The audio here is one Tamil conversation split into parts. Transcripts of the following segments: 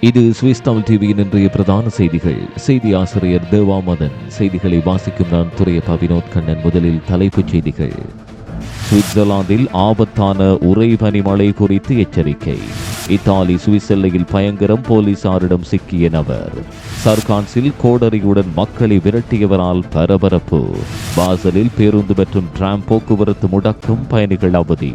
இது சுவிஸ் தமிழ் டிவியின் இன்றைய பிரதான செய்திகள். செய்தி ஆசிரியர் தேவாமதன் செய்திகளை வாசிக்கும் நான் துறையப்பா வினோத் கண்ணன். முதலில் தலைப்புச் செய்திகள். சுவிட்சர்லாந்தில் ஆபத்தான உறைபனிமழை குறித்து எச்சரிக்கை. இத்தாலி சுவிஸ் எல்லையில் பயங்கரம் போலீசாரிடம் சிக்கிய நபர். சர்கான்ஸில் கோடரியுடன் மக்களை விரட்டியவரால் பரபரப்பு. பாசலில் பேருந்து மற்றும் டிராம் போக்குவரத்து முடக்கம் பயணிகள் அவதி.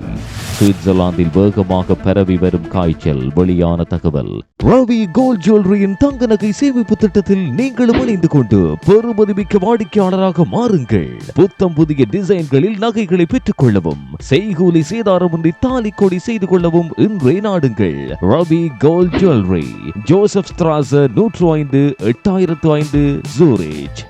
சுவிட்சர்லாந்தில் வேகமாக பரவி வரும் காய்ச்சல் வெளியான தகவல். ரவி கோல்ட் ஜுவல்லரியின் தங்க நகை சேமிப்பு திட்டத்தில் நீங்களும் இணைந்து கொண்டு பெருமதிமிக்க வாடிக்கையாளராக மாறுங்கள். புத்தம் புதிய டிசைன்களில் நகைகளை பெற்றுக் கொள்ளவும் செய்கூலி சேதாரமின்றி தாலி கொடி செய்து கொள்ளவும் இன்றே நாடுங்கள். ரபி கோல்ட் ஜுவல்லரி ஜோசப் ஸ்திராச நூற்று ஐந்து எட்டாயிரத்து ஐந்து ஜூரிச்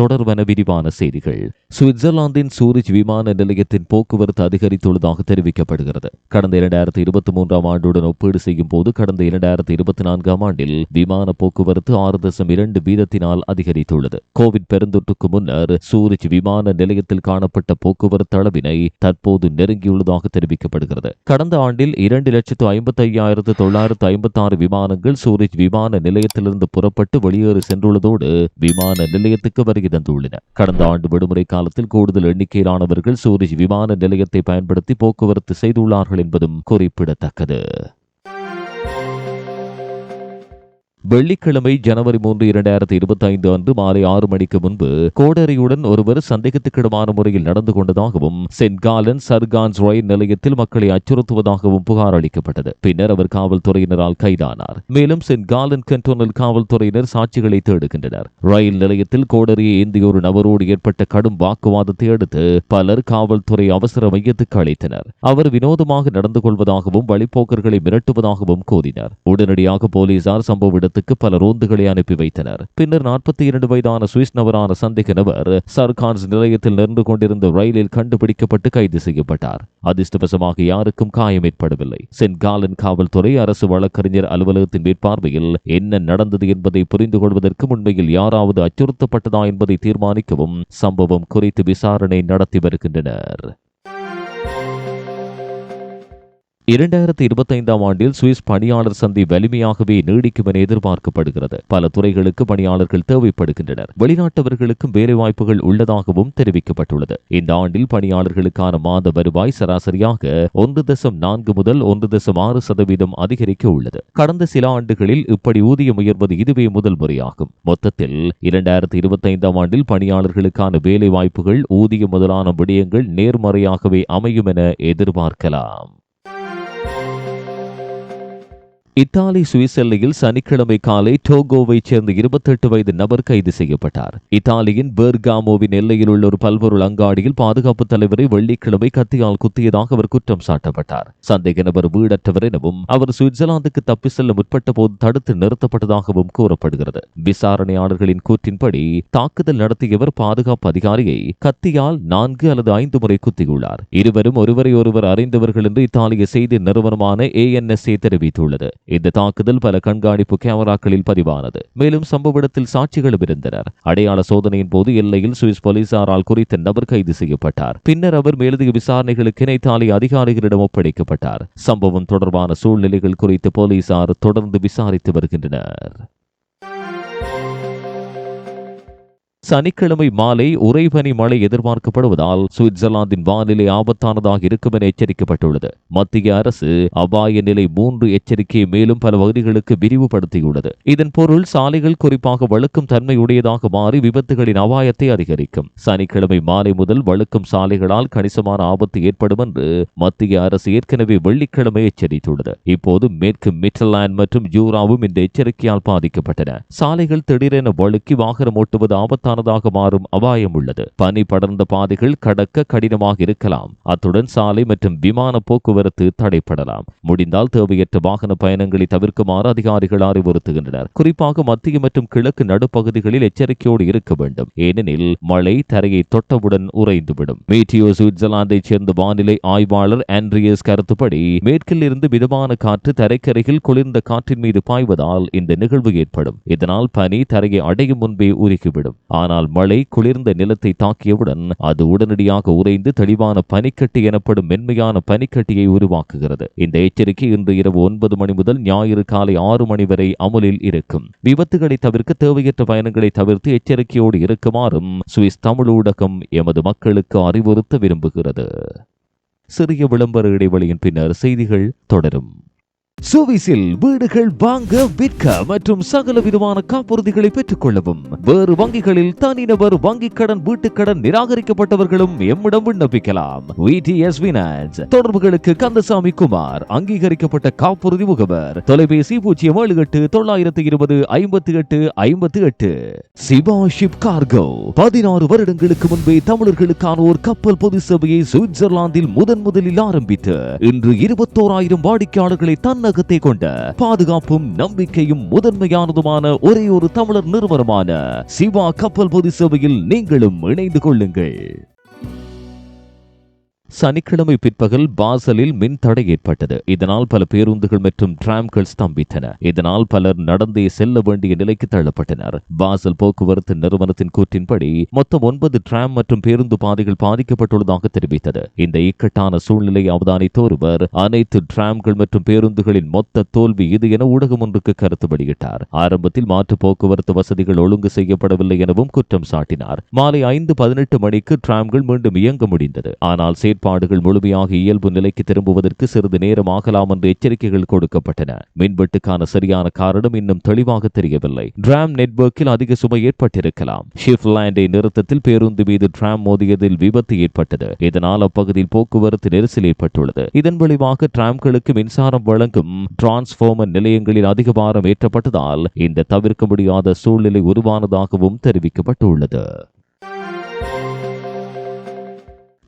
தொடர்வன விரிவான செய்திகள். சுவிட்சர்லாந்தின் சூரிச் விமான நிலையத்தின் போக்குவரத்து அதிகரித்துள்ளதாக தெரிவிக்கப்படுகிறது. கடந்த இரண்டாயிரத்தி இருபத்தி மூன்றாம் ஆண்டுடன் ஒப்பீடு செய்யும் போது கடந்த இரண்டாயிரத்தி இருபத்தி நான்காம் ஆண்டில் விமான போக்குவரத்து ஆறு தசம் இரண்டு வீதத்தினால் அதிகரித்துள்ளது. கோவிட் பெருந்தொற்றுக்கு முன்னர் சூரிச் விமான நிலையத்தில் காணப்பட்ட போக்குவரத்து அளவினை தற்போது நெருங்கியுள்ளதாக தெரிவிக்கப்படுகிறது. கடந்த ஆண்டில் இரண்டு லட்சத்து ஐம்பத்தி ஐயாயிரத்து தொள்ளாயிரத்து ஐம்பத்தி ஆறு விமானங்கள் சூரிச் விமான நிலையத்திலிருந்து புறப்பட்டு வெளியேறி சென்றுள்ளதோடு விமான நிலையத்துக்கு வருகிறது தந்துள்ளன. கடந்த ஆண்டு விடுமுறை காலத்தில் கூடுதல் எண்ணிக்கையிலானவர்கள் சூரிஜ் விமான நிலையத்தை பயன்படுத்தி போக்குவரத்து செய்துள்ளார்கள் என்பதும் குறிப்பிடத்தக்கது. வெள்ளிக்கிழமை ஜனவரி மூன்று இரண்டாயிரத்தி இருபத்தி ஐந்து அன்று மாலை ஆறு மணிக்கு முன்பு கோடரியுடன் ஒருவர் சந்தேகத்துக்கிடமான முறையில் நடந்து கொண்டதாகவும் சென்ட் காலன் சர்கான்ஸ் ரயில் நிலையத்தில் மக்களை அச்சுறுத்துவதாகவும் புகார் அளிக்கப்பட்டது. பின்னர் அவர் காவல்துறையினரால் கைதானார். மேலும் சென்ட் காலன் கண்டோனல் காவல்துறையினர் சாட்சிகளை தேடுகின்றனர். ரயில் நிலையத்தில் கோடரியை ஏந்திய ஒரு நபரோடு ஏற்பட்ட கடும் வாக்குவாதத்தை அடுத்து பலர் காவல்துறை அவசர மையத்துக்கு அழைத்தனர். அவர் வினோதமாக நடந்து கொள்வதாகவும் வழிப்போக்கர்களை மிரட்டுவதாகவும் கூறினார். உடனடியாக போலீசார் சம்பவ இடத்துக்கு பல ரோந்துகளை அனுப்பி வைத்தனர். பின்னர் நாற்பத்தி இரண்டு வயதான சுவிஸ் நபரான சந்தேக நபர் சர்கான்ஸ் நிலையத்தில் நின்று கொண்டிருந்த ரயிலில் கண்டுபிடிக்கப்பட்டு கைது செய்யப்பட்டார். அதிர்ஷ்டவசமாக யாருக்கும் காயம் ஏற்படவில்லை. சென்ட் காலன் காவல்துறை அரசு வழக்கறிஞர் அலுவலகத்தின் மேற்பார்வையில் என்ன நடந்தது என்பதை புரிந்து கொள்வதற்கு உண்மையில் யாராவது அச்சுறுத்தப்பட்டதா என்பதை தீர்மானிக்கவும் சம்பவம் குறித்து விசாரணை நடத்தி வருகின்றனர். இரண்டாயிரத்தி இருபத்தைந்தாம் ஆண்டில் சுவிஸ் பணியாளர் சந்தை வலிமையாகவே நீடிக்கும் என எதிர்பார்க்கப்படுகிறது. பல துறைகளுக்கு பணியாளர்கள் தேவைப்படுகின்றனர். வெளிநாட்டவர்களுக்கும் வேலைவாய்ப்புகள் உள்ளதாகவும் தெரிவிக்கப்பட்டுள்ளது. இந்த ஆண்டில் பணியாளர்களுக்கான மாத வருவாய் சராசரியாக ஒன்று தசம் நான்கு முதல் ஒன்று தசம் ஆறு சதவீதம் அதிகரிக்க உள்ளது. கடந்த சில ஆண்டுகளில் இப்படி ஊதியம் உயர்வது இதுவே முதல் முறையாகும். மொத்தத்தில் இரண்டாயிரத்தி இருபத்தைந்தாம் ஆண்டில் பணியாளர்களுக்கான வேலைவாய்ப்புகள் ஊதியம் முதலான விடயங்கள் நேர்மறையாகவே அமையும் என எதிர்பார்க்கலாம். இத்தாலி சுவிஸ் எல்லையில் சனிக்கிழமை காலை டோகோவைச் சேர்ந்த இருபத்தெட்டு வயது நபர் கைது செய்யப்பட்டார். இத்தாலியின் பெர்காமோவின் எல்லையில் உள்ள ஒரு பல்பொருள் அங்காடியில் பாதுகாப்பு தலைவரை வெள்ளிக்கிழமை கத்தியால் குத்தியதாக அவர் குற்றம் சாட்டப்பட்டார். சந்தேக நபர் வீடற்றவர் எனவும் அவர் சுவிட்சர்லாந்துக்கு தப்பி செல்ல முற்பட்ட போது தடுத்து நிறுத்தப்பட்டதாகவும் கூறப்படுகிறது. விசாரணையாளர்களின் கூற்றின்படி தாக்குதல் நடத்தியவர் பாதுகாப்பு அதிகாரியை கத்தியால் நான்கு அல்லது ஐந்து முறை குத்தியுள்ளார். இருவரும் ஒருவரை ஒருவர் அறிந்தவர்கள் என்று இத்தாலிய செய்தி நிறுவனமான ஏஎன்எஸ்ஏ தெரிவித்துள்ளது. இந்த தாக்குதல் பல கண்காணிப்பு கேமராக்களில் பதிவானது. மேலும் சம்பவ இடத்தில் சாட்சிகளும் இருந்தனர். அடையாள சோதனையின் போது எல்லையில் சுவிஸ் போலீசாரால் குறித்த நபர் கைது செய்யப்பட்டார். பின்னர் அவர் மேலதிக விசாரணைகளுக்கு இணைத்தாலே அதிகாரிகளிடம் ஒப்படைக்கப்பட்டார். சம்பவம் தொடர்பான சூழ்நிலைகள் குறித்து போலீசார் தொடர்ந்து விசாரித்து வருகின்றனர். சனிக்கிழமை மாலை உறைபனி மழை எதிர்பார்க்கப்படுவதால் சுவிட்சர்லாந்தின் வானிலை ஆபத்தானதாக இருக்கும் என எச்சரிக்கப்பட்டுள்ளது. மத்திய அரசு அபாய நிலை மூன்று எச்சரிக்கையை மேலும் பல பகுதிகளுக்கு விரிவுபடுத்தியுள்ளது. இதன் பொருள் சாலைகள் குறிப்பாக வழுக்கும் தன்மையுடையதாக மாறி விபத்துகளின் அபாயத்தை அதிகரிக்கும். சனிக்கிழமை மாலை முதல் வழுக்கும் சாலைகளால் கணிசமான ஆபத்து ஏற்படும் என்று மத்திய அரசு ஏற்கனவே வெள்ளிக்கிழமை எச்சரித்துள்ளது. இப்போது மேற்கு மிட்டர்லாண்ட் மற்றும் ஜூராவும் இந்த எச்சரிக்கையால் பாதிக்கப்பட்டன. சாலைகள் திடீரென வழுக்கி வாகனம் ஓட்டுவது ஆபத்தான ஆபத்தானதாக மாறும் அபாயம் உள்ளது பனி படர்ந்த பாதைகள் கடக்க கடினமாக இருக்கலாம். அத்துடன் சாலை மற்றும் விமான போக்குவரத்து தடைப்படலாம். முடிந்தால் தேவையற்ற வாகன பயணங்களை தவிர்க்குமாறு அதிகாரிகள் அறிவுறுத்துகின்றனர். குறிப்பாக மத்திய மற்றும் கிழக்கு நடுப்பகுதிகளில் எச்சரிக்கையோடு இருக்க வேண்டும். ஏனெனில் மழை தரையை தொட்டவுடன் உறைந்துவிடும். மீட்டியோ சுவிட்சர்லாந்தைச் சேர்ந்த வானிலை ஆய்வாளர் ஆண்ட்ரியஸ் கருத்துப்படி மேற்கில் இருந்து மிதமான காற்று தரைக்கரையில் குளிர்ந்த காற்றின் மீது பாய்வதால் இந்த நிகழ்வு ஏற்படும். இதனால் பனி தரையை அடையும் முன்பே உருகிவிடும். ஆனால் மழை குளிர்ந்த நிலத்தை தாக்கியவுடன் அது உடனடியாக உறைந்து தெளிவான பனிக்கட்டி எனப்படும் மென்மையான பனிக்கட்டியை உருவாக்குகிறது. இந்த எச்சரிக்கை இன்று இரவு ஒன்பது மணி முதல் ஞாயிறு காலை ஆறு மணி வரை அமுலில் இருக்கும். விபத்துகளை தவிர்க்க தேவையற்ற பயணங்களை தவிர்த்து எச்சரிக்கையோடு இருக்குமாறும் சுவிஸ் தமிழ் ஊடகம் எமது மக்களுக்கு அறிவுறுத்த விரும்புகிறது. சிறிய விளம்பர இடைவெளியின் பின்னர் செய்திகள் தொடரும். சுவிசில் வீடுகள் வாங்க விற்க மற்றும் சகல விதமான காப்புறுதிகளை பெற்றுக் கொள்ளவும் வேறு வங்கிகளில் தனிநபர் வங்கிக் கடன் வீட்டுக் கடன் நிராகரிக்கப்பட்டவர்களும் எம்மிடம் விண்ணப்பிக்கலாம். தொடர்புகளுக்கு கந்தசாமி குமார் அங்கீகரிக்கப்பட்ட காப்புறுதி முகவர். தொலைபேசி பூஜ்ஜியம் ஏழு எட்டு தொள்ளாயிரத்து இருபது ஐம்பத்தி எட்டு ஐம்பத்தி எட்டு சிவா ஷிப் கார்கோ பதினாறு வருடங்களுக்கு முன்பே தமிழர்களுக்கான ஒரு கப்பல் பொது சபையை சுவிட்சர்லாந்தில் முதன் முதலில் ஆரம்பித்து இன்று இருபத்தோராயிரம் வாடிக்கையாளர்களை உலகத்தை கொண்ட பாதுகாப்பும் நம்பிக்கையும் முதன்மையானதுமான ஒரே ஒரு தமிழர் நிறுவனமான சிவா கப்பல் பொது சேவையில் நீங்களும் இணைந்து கொள்ளுங்கள். சனிக்கிழமை பிற்பகல் பாசலில் மின் தடை ஏற்பட்டது. இதனால் பல பேருந்துகள் மற்றும் டிராம்கள் ஸ்தம்பித்தன. இதனால் பலர் நடந்தே செல்ல வேண்டிய நிலைக்கு தள்ளப்பட்டனர். பாசல் போக்குவரத்து நிறுவனத்தின் கூற்றின்படி மொத்தம் ஒன்பது டிராம் மற்றும் பேருந்து பாதைகள் பாதிக்கப்பட்டுள்ளதாக தெரிவித்தது. இந்த இக்கட்டான சூழ்நிலை அவதானித்த ஒருவர் அனைத்து டிராம்கள் மற்றும் பேருந்துகளின் மொத்த தோல்வி இது என ஊடகம் ஒன்றுக்கு கருத்து வெளியிட்டார். ஆரம்பத்தில் மாற்று போக்குவரத்து வசதிகள் ஒழுங்கு செய்யப்படவில்லை எனவும் குற்றம் சாட்டினார். மாலை ஐந்து பதினெட்டு மணிக்கு டிராம்கள் மீண்டும் இயங்க முடிந்தது. ஆனால் செயற்பாடுகள் முழுமையாக இயல்பு நிலைக்கு திரும்புவதற்கு சிறிது நேரம் ஆகலாம் என்று எச்சரிக்கைகள் கொடுக்கப்பட்டன. மின்வெட்டுக்கான சரியான காரணம் இன்னும் தெளிவாக தெரியவில்லை. டிராம் நெட்வொர்க்கில் அதிக சுமை ஏற்பட்டிருக்கலாம். ஷிப்லாண்டை நிறுத்தத்தில் பேருந்து மீது டிராம் மோதியதில் விபத்து ஏற்பட்டது. இதனால் அப்பகுதியில் போக்குவரத்து நெரிசல் ஏற்பட்டுள்ளது. இதன் விளைவாக டிராம்களுக்கு மின்சாரம் வழங்கும் டிரான்ஸ்பார்மர் நிலையங்களில் அதிக பாரம் ஏற்றப்பட்டதால் இந்த தவிர்க்க முடியாத சூழ்நிலை உருவானதாகவும் தெரிவிக்கப்பட்டுள்ளது.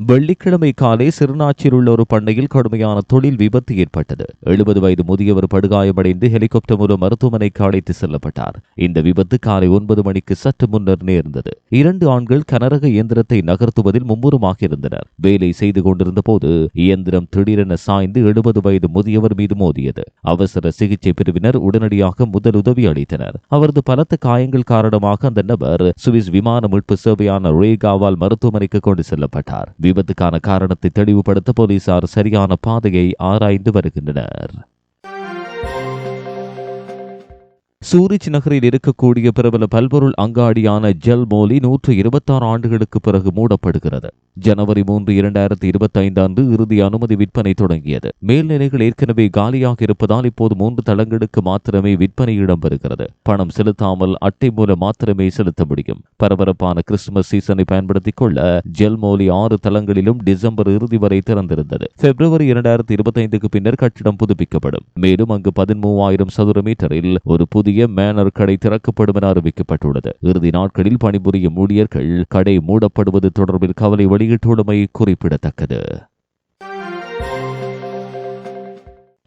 வெள்ளிக்கிழமை காலை சிறுநாச்சியில் உள்ள ஒரு பண்ணையில் கடுமையான தொழில் விபத்து ஏற்பட்டது. எழுபது வயது முதியவர் படுகாயமடைந்து ஹெலிகாப்டர் மூலம் மருத்துவமனைக்கு அழைத்து செல்லப்பட்டார். இந்த விபத்து காலை ஒன்பது மணிக்கு சற்று முன்னர் நேர்ந்தது. இரண்டு ஆண்கள் கனரக இயந்திரத்தை நகர்த்துவதில் மும்முரமாக இருந்தனர். வேலை செய்து கொண்டிருந்த போது இயந்திரம் திடீரென சாய்ந்து எழுபது வயது முதியவர் மீது மோதியது. அவசர சிகிச்சை பிரிவினர் உடனடியாக முதலுதவி அளித்தனர். அவரது பலத்த காயங்கள் காரணமாக அந்த நபர் சுவிஸ் விமான மீட்பு சேவையான ரேகாவால் மருத்துவமனைக்கு கொண்டு செல்லப்பட்டார். விபத்துக்கான காரணத்தை தெளிவுபடுத்த போலீசார் சரியான பாதையை ஆராய்ந்து வருகின்றனர். சூரிச் நகரில் இருக்கக்கூடிய பிரபல பல்பொருள் அங்காடியான ஜெல் மோலி நூற்று இருபத்தாறு ஆண்டுகளுக்கு பிறகு மூடப்படுகிறது. ஜனவரி மூன்று இரண்டாயிரத்தி இருபத்தி ஐந்து அன்று இறுதி அனுமதி விற்பனை தொடங்கியது. மேல்நிலைகள் ஏற்கனவே காலியாக இருப்பதால் இப்போது மூன்று தளங்களுக்கு மாத்திரமே விற்பனை இடம்பெறுகிறது. பணம் செலுத்தாமல் அட்டை மூலம் மாத்திரமே செலுத்த முடியும். பரபரப்பான கிறிஸ்துமஸ் சீசனை பயன்படுத்திக் கொள்ள ஜெல் மோலி ஆறு தளங்களிலும் டிசம்பர் இறுதி வரை திறந்திருந்தது. பிப்ரவரி இரண்டாயிரத்தி இருபத்தி ஐந்துக்கு பின்னர் கட்டிடம் புதுப்பிக்கப்படும். மேலும் அங்கு பதிமூவாயிரம் சதுர மீட்டரில் ஒரு புதிய மேனர் கடை திறக்கப்படும் என அறிவிக்கப்பட்டுள்ளது. இறுதி நாட்களில் பணிபுரியும் ஊழியர்கள் கடை மூடப்படுவது தொடர்பில் கவலை வெளியிட்டுள்ளமை குறிப்பிடத்தக்கது.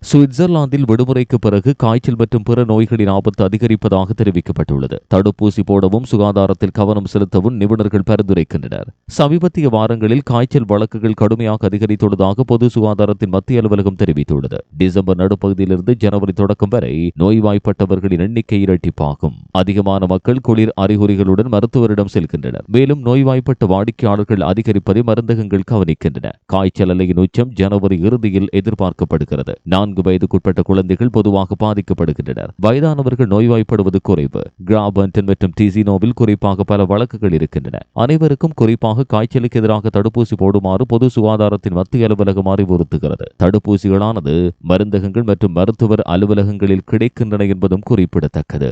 சுவிட்சர்லாந்தில் விடுமுறைக்கு பிறகு காய்ச்சல் மற்றும் பிற நோய்களின் ஆபத்து அதிகரிப்பதாக தெரிவிக்கப்பட்டுள்ளது. தடுப்பூசி போடவும் சுகாதாரத்தில் கவனம் செலுத்தவும் நிபுணர்கள் பரிந்துரைக்கின்றனர். சமீபத்திய வாரங்களில் காய்ச்சல் வழக்குகள் கடுமையாக அதிகரித்துள்ளதாக பொது சுகாதாரத்தின் மத்திய அலுவலகம் தெரிவித்துள்ளது. டிசம்பர் நடுப்பகுதியிலிருந்து ஜனவரி தொடக்கம் வரை நோய்வாய்ப்பட்டவர்களின் எண்ணிக்கை இரட்டிப்பாகும். அதிகமான மக்கள் குளிர் அறிகுறிகளுடன் மருத்துவரிடம் செல்கின்றனர். மேலும் நோய்வாய்ப்பட்ட வாடிக்கையாளர்கள் அதிகரிப்பதை மருந்தகங்கள் கவனிக்கின்றன. காய்ச்சல் அலையின் உச்சம் ஜனவரி இறுதியில் எதிர்பார்க்கப்படுகிறது. நான்கு நான்கு வயதுக்குட்பட்ட குழந்தைகள் பொதுவாக பாதிக்கப்படுகின்றனர். வயதானவர்கள் நோய்வாய்ப்படுவது குறைவு. கிராபன்டன் மற்றும் டிசினோவில் குறிப்பாக பல வழக்குகள் இருக்கின்றன. அனைவருக்கும் குறிப்பாக காய்ச்சலுக்கு எதிராக தடுப்பூசி போடுமாறு பொது சுகாதாரத்தின் மத்திய அலுவலகம் அறிவுறுத்துகிறது. தடுப்பூசிகளானது மருந்தகங்கள் மற்றும் மருத்துவர் அலுவலகங்களில் கிடைக்கின்றன என்பதும் குறிப்பிடத்தக்கது.